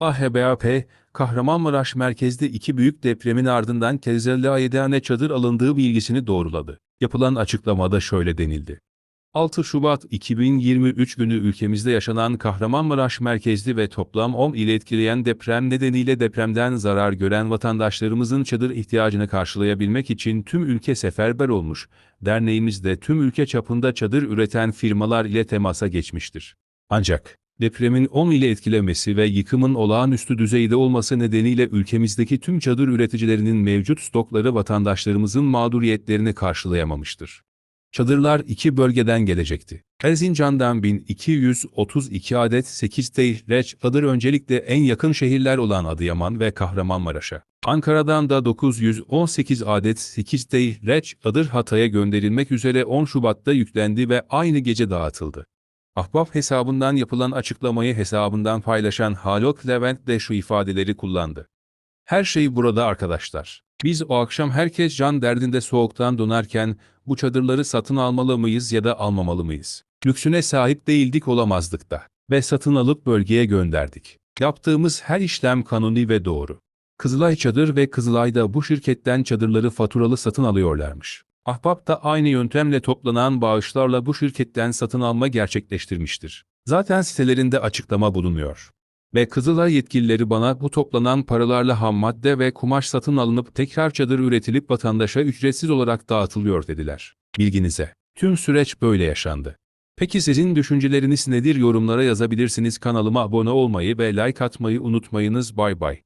AHBAP, Kahramanmaraş merkezde iki büyük depremin ardından Kezzellâye'de çadır alındığı bilgisini doğruladı. Yapılan açıklamada şöyle denildi. 6 Şubat 2023 günü ülkemizde yaşanan Kahramanmaraş merkezli ve toplam 10 ile etkileyen deprem nedeniyle depremden zarar gören vatandaşlarımızın çadır ihtiyacını karşılayabilmek için tüm ülke seferber olmuş, derneğimiz de tüm ülke çapında çadır üreten firmalar ile temasa geçmiştir. Ancak, depremin 10 ile etkilemesi ve yıkımın olağanüstü düzeyde olması nedeniyle ülkemizdeki tüm çadır üreticilerinin mevcut stokları vatandaşlarımızın mağduriyetlerini karşılayamamıştır. Çadırlar iki bölgeden gelecekti. Erzincan'dan 1232 adet 8 tehreç çadır öncelikle en yakın şehirler olan Adıyaman ve Kahramanmaraş'a. Ankara'dan da 918 adet 8 tehreç çadır Hatay'a gönderilmek üzere 10 Şubat'ta yüklendi ve aynı gece dağıtıldı. Ahbap hesabından yapılan açıklamayı hesabından paylaşan Haluk Levent de şu ifadeleri kullandı. Her şey burada arkadaşlar. Biz o akşam herkes can derdinde soğuktan donarken bu çadırları satın almalı mıyız ya da almamalı mıyız? Lüksüne sahip değildik olamazdık da. Ve satın alıp bölgeye gönderdik. Yaptığımız her işlem kanuni ve doğru. Kızılay Çadır ve Kızılay'da bu şirketten çadırları faturalı satın alıyorlarmış. Ahbap da aynı yöntemle toplanan bağışlarla bu şirketten satın alma gerçekleştirmiştir. Zaten sitelerinde açıklama bulunuyor. Ve Kızılay yetkilileri bana bu toplanan paralarla ham madde ve kumaş satın alınıp tekrar çadır üretilip vatandaşa ücretsiz olarak dağıtılıyor dediler. Bilginize. Tüm süreç böyle yaşandı. Peki sizin düşünceleriniz nedir yorumlara yazabilirsiniz kanalıma abone olmayı ve like atmayı unutmayınız bay bay.